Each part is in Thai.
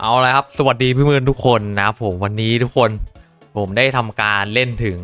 เอาละครับ สวัสดีเพื่อนทุกคนนะผมวันนี้ทุกคนผมได้ทำการเล่นถึง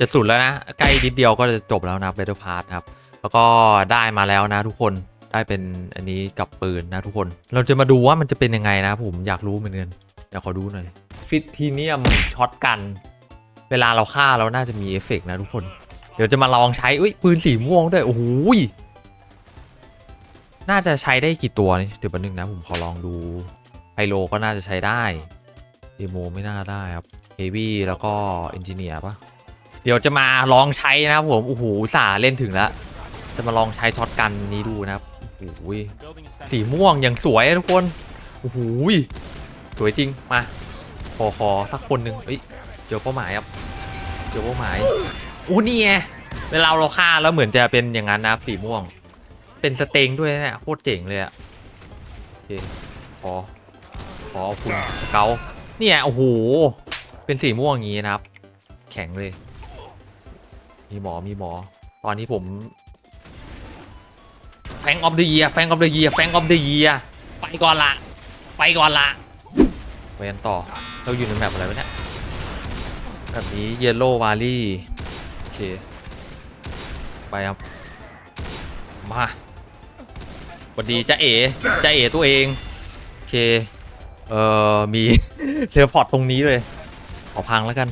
จะสุดแล้วนะ ใกล้นิดเดียวก็จะจบแล้วนะเบเ t อร์พาร์ทครับ แล้วก็ได้มาแล้วนะทุกคนได้เป็นอันนี้กับปืนนะทุกคน เราจะมาดูว่ามันจะเป็นยังไงนะผมอยากรู้เหมือนกันเดี๋ยวขอดูหน่อยฟิตทีเนียมช็อตกัน เวลาเราฆ่าเราน่าจะมีเอฟเฟกต์นะทุกคน เดี๋ยวจะมาลองใช้อุ้ยปืนสีม่วงด้วยโอ้โหยน่าจะใช้ได้กี่ตัวนี่เดี๋ยวแป๊บนึงนะผมขอลองดู ไฮโลก็น่าจะใช้ได้เดโมไม่น่าได้ครับเฮวี่แล้วก็เอนจิเนียร์ปะเดี๋ยวจะมาลองใช้นะครับผมโอ้โหสาเล่นถึงแล้ว จะมาลองใช้ช็อตกันนี้ดูนะครับโอ้โหสีม่วงอย่างสวยทุกคนโอ้โหสวยจริงมาขอขอสักคนหนึ่งเอ้ยเจอเป้าหมายครับเจอเป้าหมายอู้นี่ไงเวลาเราฆ่าแล้วเหมือนจะเป็นอย่างนั้นนะครับสีม่วง เป็นสเต็งด้วยนะเนี่ยโคตรเจ๋งเลยอะโอเคขอ ขอคุณเกาเนี่ยโอ้โห เป็นสีม่วงอย่างนี้นะครับ แข็งเลย มีหมอมีหมอ ตอนนี้ผมแฟงออฟเดอะเยียแฟงออฟเดอะเยียแฟงออฟเดอะเยียไปก่อนละ ไปก่อนละไปกันต่อ เราอยู่ในแมปอะไรวะเนี่ยแบบนี้เยลโล่วาลี่โอเค ไปครับ มาสวัสดีจ้าเอ๋จ้าเอ๋ตัวเอง โอเค เอ่อมีเซลพอร์ตตรงนี้เลยขอพังแล้วกัน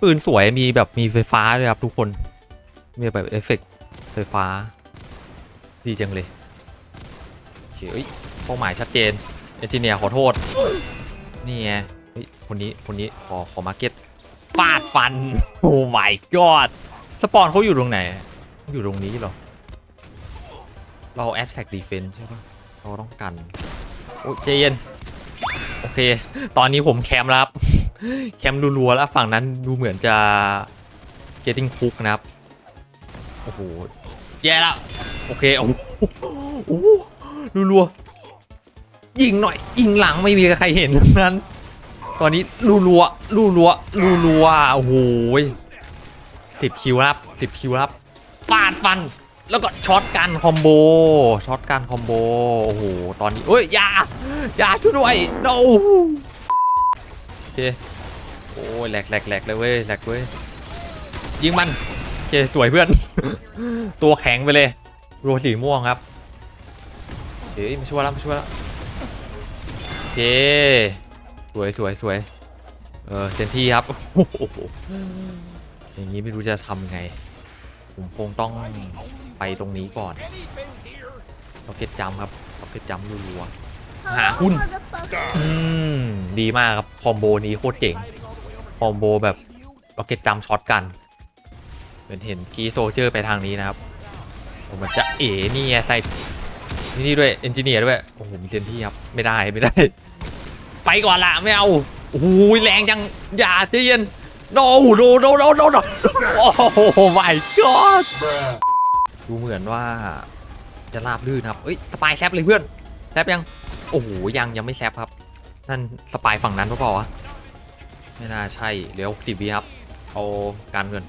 ปืนสวยมีแบบมีไฟฟ้าด้วยครับทุกคน มีแบบเอฟเฟกต์ไฟฟ้า ดีจังเลยเฮ้ยเป้าหมายชัดเจนเอนจิเนียร์ขอโทษ นี่ไงคนนี้คนนี้ขอขอมาเก็ตฟาดฟัน โอ้ my god สปอนเขาอยู่ตรงไหน อยู่ตรงนี้เหรอ เราแอ t แทกดีเฟนใช่ปะเราต้องกัน โอ้ยใจเย็น โอเค ตอนนี้ผมแคมป์ครับ แคมป์รัวๆแล้วฝั่งนั้นดูเหมือนจะ getting cook นะครับ โอ้โห แย่แล้วโอเค โอ้โหโอ้รัวๆยิงหน่อย ยิงหลังไม่มีใครเห็นนั้น ตอนนี้รัวๆรัวๆรัวๆโอ้โหสิบคิวครับสิบคิวครับฟาดฟัน แล้วก็ช็อตกันคอมโบช็อตกันคอมโบโอ้โหตอนนี้เอ้ยอย่าอย่าช่วยด้วย no โอเคโอ้ยแหลกแหลกแหลกเลยเว้ยแหลกเว้ยยิงมันโอเคสวยเพื่อน ตัวแข็งไปเลยรัวสีม่วงครับโอเคไม่ช่วยแล้วไม่ช่วยแล้วโอเคสวยสวยสวยเออเซนที่ครับโอ้โหอย่างนี้ไม่รู้จะทำไง ผมคงต้อง ไปตรงนี้ก่อนล็อกเก็ตจัมป์ครับล็อกเก็ตจัมป์รัวๆหาหุ้นอืมดีมากครับคอมโบนี้โคตรเจ๋งคอมโบแบบล็อกเก็ตจัมป์ช็อตกันเหมือนเห็นกีโซเจอร์ไปทางนี้นะครับผมมันจะเอ๋นี่ไงใส่นี่นี่ด้วยเอนจิเนียร์ด้วยโอ้โหมีเซนที่ครับไม่ได้ไม่ได้ ไปก่อนละไม่เอาโอ้โหแรงจังอย่าใจเย็น no no no no no no โอ้โห my god ดู ดูเหมือนว่าจะราบลื่นครับ เอ้ยสปายแซปเลยเพื่อน แซปยัง โอ้โห ยังยังไม่แซปครับ นั่นสปายฝั่งนั้นหรือเปล่าวะ ไม่น่าใช่ เดี๋ยวสิบวิครับ เอาการเงิน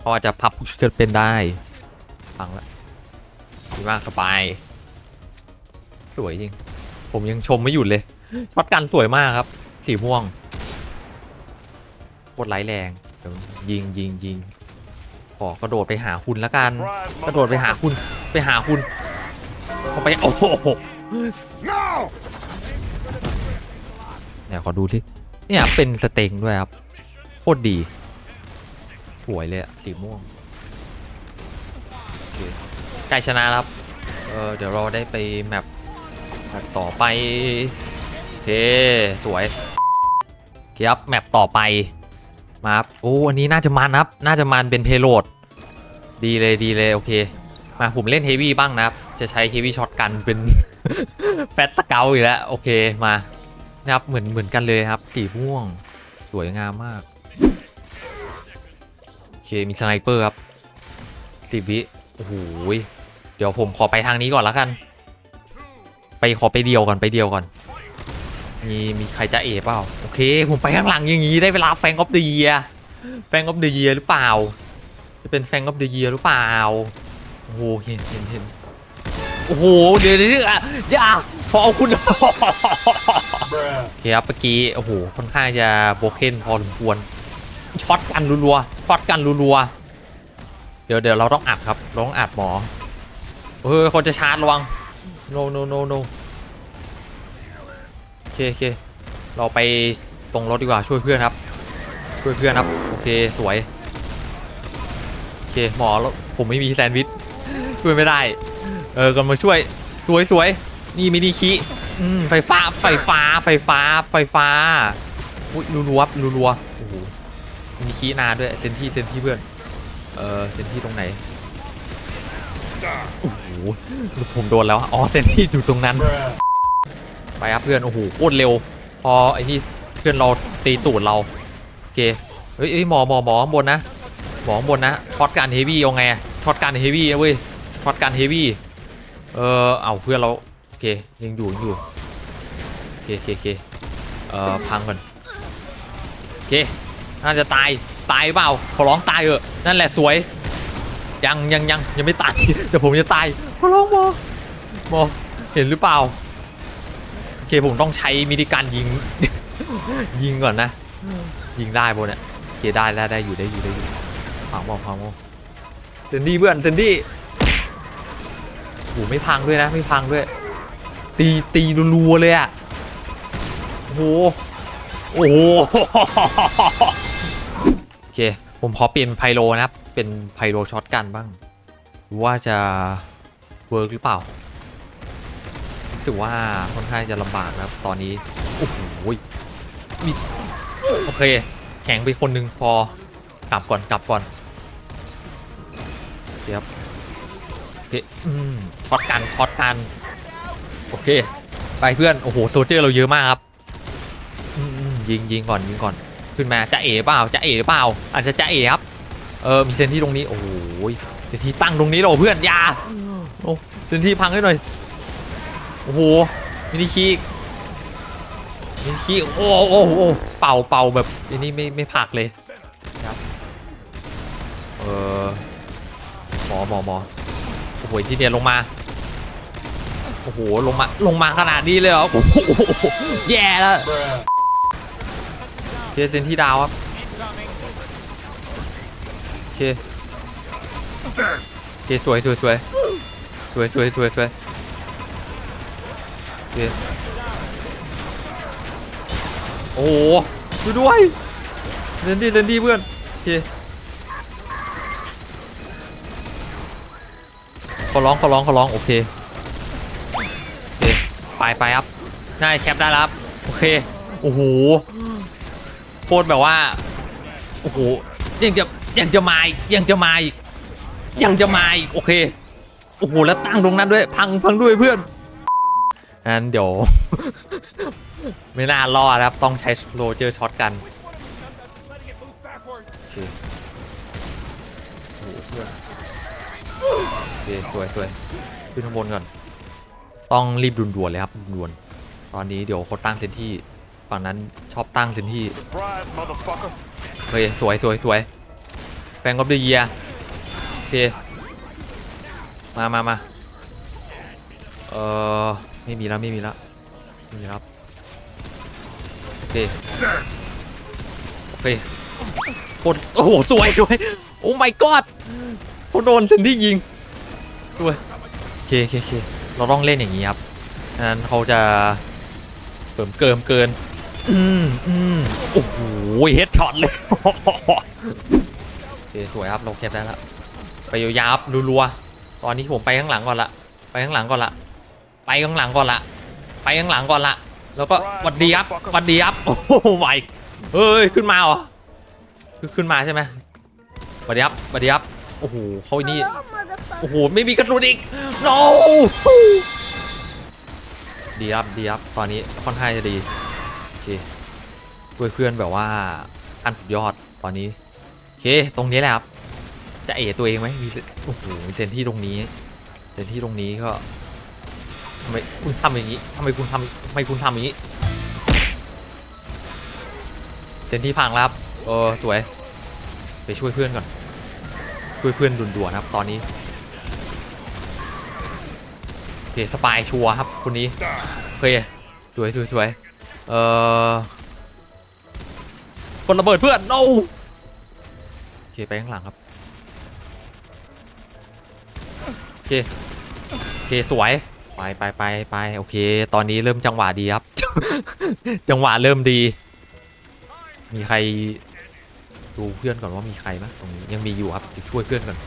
เขาอาจจะพับพุชเกิดเป็นได้ ฟังแล้วดีมากสปาย สวยจริง ผมยังชมไม่หยุดเลยช็อตกันสวยมากครับ สีม่วงโคตรไร้แรงเดี๋ยวยิงยิงยิง ขอกระโดดไปหาคุณแล้วกัน กระโดดไปหาคุณ ไปหาคุณ เข้าไป โอ้โหเนี่ยขอดูที่เนี่ยเป็นสเต็งด้วยครับ โคตรดี สวยเลยอะสีม่วงโอเคใกล้ชนะแล้วครับ เออเดี๋ยวเราได้ไปแมปแมปต่อไป โอเค สวยโอเคครับแมปต่อไป มาครับโอ้อันนี้น่าจะมันครับ น่าจะมันเป็นเพโลดดีเลยดีเลยโอเค มาผมเล่นเฮฟวี่บ้างนะครับ จะใช้เฮฟวี่ช็อตกันเป็นแฟตสเกลอีกแล้วโอเคมานะครับเหมือนเหมือนกันเลยครับ สีม่วง สวยงามมากโอเคมีสไนเปอร์ครับสิบวิโอ้โหเดี๋ยวผมขอไปทางนี้ก่อนแล้วกัน ไปขอไปเดียวก่อนไปเดียวก่อน มีมีใครจะเอเปล่าโอเค ผมไปข้างหลังอย่างนี้ได้เวลาแฟงออฟเดอะเยียแฟงออฟเดอะเยียหรือเปล่า จะเป็นแฟงออฟเดอะเยียหรือเปล่าโอ้โหเห็นเห็นเห็นโอ้โหเดี๋ยวเดี๋ยวอะอย่าพอเอาคุณเคครับเมื่อกี้โอ้โหค่อนข้างจะโบเคนพอสมควรช็อตกันรัวๆช็อตกันรัวๆเดี๋ยวเดี๋ยวเราต้องอัดครับเราต้องอัดหมอเฮ้ยคนจะชาร์จระวัง no no no no เคโอเคเราไปตรงรถดีกว่าช่วยเพื่อนครับ ช่วยเพื่อนครับโอเคสวยโอเคหมอแล้วผมไม่มีแซนด์วิชช่วยไม่ได้ เออกำลังช่วยสวยสวยนี่มินิคิอืมไฟฟ้าไฟฟ้าไฟฟ้าไฟฟ้าอุ้ยรัวรัวรัวรัวโอ้โหมินิคินาด้วยเซนที่เซนที่เพื่อนเออเซนที่ตรงไหนโอ้โหผมโดนแล้วอ๋อเซนที่อยู่ตรงนั้น ไปครับเพื่อนโอ้โหโคตรเร็ว พอไอ้ที่เพื่อนเราตีตูดเราโอเคเฮ้ยเอ้ยหมอหมอหมอข้างบนนะหมอข้างบนนะช็อตการเฮฟวี่เอาไงช็อตการเฮฟวี่นะเว้ยช็อตการเฮฟวี่เออเอาเพื่อนเราโอเคยังอยู่ยังอยู่โอเคโอเคโอเคเอ่อพังก่อนโอเคน่าจะตายตายเปล่าขอร้องตายเถอะนั่นแหละสวยยังยังยังยังไม่ตายเดี๋ยวผมจะตายขอร้องหมอหมอเห็นหรือเปล่า เคผมต้องใช้มินิการยิง ยิงก่อนนะ ยิงได้บนเนี่ยโอเคได้ได้ได้อยู่ได้อยู่ได้อยู่พังบอกพังบอกเซนดี้เพื่อนเซนดี้โอ้ไม่พังด้วยนะไม่พังด้วย ตีตีรัวๆเลยอะโอ้โหโอ้โหโอเคผมขอเปลี่ยนไพโลนะครับเป็นไพโลช็อตกันบ้างว่าจะเวิร์กหรือเปล่า สึกว่าค่อนข้างจะลำบากนะครับตอนนี้โอ้โหมีโอเค แข็งไปคนหนึ่งพอกลับก่อนกลับก่อนเดี๋ยวโอเคอืมช็อตกันช็อตกันโอเค ไปเพื่อนโอ้โหโซเจอร์เราเยอะมากครับอืมยิงยิงก่อนยิงก่อนขึ้นมาจะเอ๋เปล่าจะเอ๋เปล่าอาจจะจะเอ๋ครับเออมีเซนที่ตรงนี้โอ้โหเซนที่ตั้งตรงนี้เหรอเพื่อนยาโอ้เซนที่พังให้หน่อย โอ้โหมินิคีมินิคีโอ้โอ้โอ้เป่าเป่าแบบอันนี้ไม่ไม่ผักเลยครับเออหมอหมอหมอโอ้โหที่เนี่ยลงมาโอ้โหลงมาลงมาขนาดนี้เลยเหรอโอ้โหแย่แล้วเคเซนที่ดาวครับโอเคโอเคสวยสวยสวยสวยสวยสวยสวย เคโอ้โหดูด้วยเรนดี้เรนดี้เพื่อนโอเคขอร้องขอร้องขอร้องโอเคโอเคไปไปครับน่าจะแคปได้รับโอเคโอ้โหโคตรแบบว่าโอ้โหยังจะยังจะมาอีกยังจะมาอีกยังจะมาอีกโอเคโอ้โหแล้วตั้งตรงนั้นด้วยพังพังด้วยเพื่อน งั้นเดี๋ยว ไม่น่ารอดนะครับ ต้องใช้โรเจอร์ช็อตกันโอเคโอ้โหเพื่อนโอเคสวยสวยขึ้นข้างบนก่อน ต้องรีบด่วนๆเลยครับด่วนๆตอนนี้เดี๋ยวเขาตั้งเซนที่ฝั่งนั้นชอบตั้งเซนที่ Surprise, motherfucker. เฮ้ยสวยสวยสวยแฟงกับเดเยียโอเคมามามาเออ ไม่มีแล้วไม่มีแล้วไม่มีแล้วโอเคโอเคคตรโอ้โหสวยสวยโอ้ my god เขาโดนเซนที่ยิงสวยโอเคโอเคโอเคเราต้องเล่นอย่างนี้ครับนั้นเขาจะเกิมเกิมเกินอืมอืมโอ้โหเฮดช็อตเลยโอเคสวยครับเราเก็บได้แล้วไปยาวๆครับรัวๆตอนนี้ผมไปข้างหลังก่อนละไปข้างหลังก่อนละ ไปข้างหลังก่อนละไปข้างหลังก่อนละแล้วก็หวัดดีครับหวัดดีครับโอ้โหไหวเฮ้ยขึ้นมาเหรอคือขึ้นมาใช่ไหมหวัดดีครับหวัดดีครับโอ้โหเขาไอ้นี่ Hello, motherfucker. โอ้โหไม่มีกระสุนอีก no ดีครับดีครับตอนนี้ค่อนข้างจะดีโอเคช่วยเพื่อนแบบว่าขั้นสุดยอดตอนนี้โอเคตรงนี้แหละครับจะเอตัวเองไหมมีเซโอ้โหมีเซนที่ตรงนี้เซนที่ตรงนี้ก็ ทำไมคุณทำอย่างนี้ทำไมคุณทำทำไมคุณทำอย่างนี้เซนที่พังแล้วครับเออสวย ไปช่วยเพื่อนก่อน ช่วยเพื่อนด่วนๆครับตอนนี้โเคสปายชัวร์ครับคนนี้โอเคสวยสวยสวยเอ่อคนระเบิดเพื่อน no โอเคไปข้างหลังครับโอเคโอเคสวย ไปไปไปไปโอเค ตอนนี้เริ่มจังหวะดีครับ จังหวะเริ่มดี มีใครดูเพื่อนก่อนว่ามีใครไหมตรงนี้ยังมีอยู่ครับช่วยเพื่อนก่อน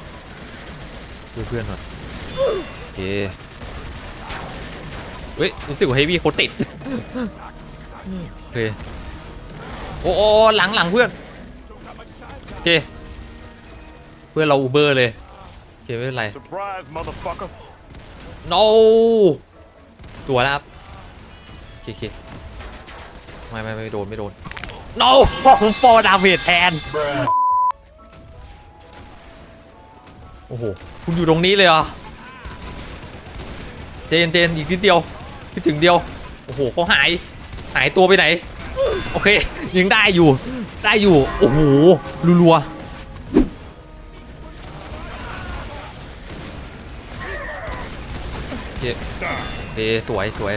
ช่วยเพื่อนก่อนโอเคเฮ้ยรู้สึกว่าเฮฟวี่เขาติดโอเคโอ้โอ้หลังหลังเพื่อนโอเคเพื่อนเราอูเบอร์เลยโอเคไม่เป็นไร no ตัวแล้วครับโอเคโอเคไม่ไม่ไม่โดนไม่โดน no ฟอร์ดาเมจแทน โอ้โห คุณอยู่ตรงนี้เลยเหรอ เจนเจนอีกนิดเดียวคิดถึงเดียว โอ้โหเขาหาย หายตัวไปไหน โอเค ยังได้อยู่ ได้อยู่ โอ้โหรัวๆ โอเคโอเคสวยสวย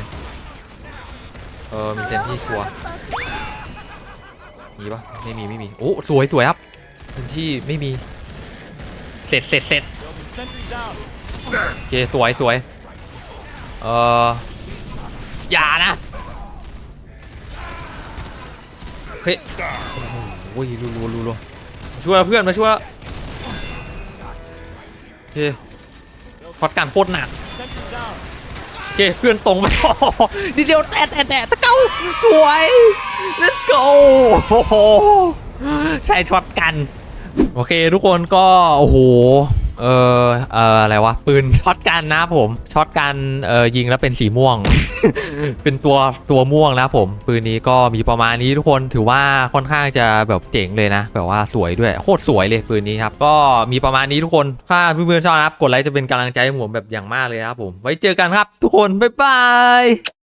เออมีเซนที่ชัวร์มีปะไม่มีไม่มีโอ้สวยสวยครับเซนที่ไม่มีเสร็จเสร็จเสร็จเคสวยสวยเอออย่านะเฮ้ยโอ้โหรัวรัวรัวรัวมาช่วยเพื่อนมาช่วยโอเคพอดการโคตรหนัก โอเคเพื่อนตรงไปนิดเดียวแตะแตะแตะสเกลสวย let's go โอ้โหใช้ช็อตกัน โอเคทุกคนก็ โอ้โห เออเอออะไรวะ ปืนช็อตกันนะผม ช็อตกันเออยิงแล้วเป็นสีม่วง เป็นตัวตัวม่วงนะผม ปืนนี้ก็มีประมาณนี้ทุกคนถือว่าค่อนข้างจะแบบเจ๋งเลยนะ แบบว่าสวยด้วย โคตรสวยเลยปืนนี้ครับ ก็มีประมาณนี้ทุกคนถ้าเพื่อนๆชอบนะครับ กดไลค์จะเป็นกำลังใจให้ผมแบบอย่างมากเลยครับผม ไว้เจอกันครับ ทุกคน บ๊ายบาย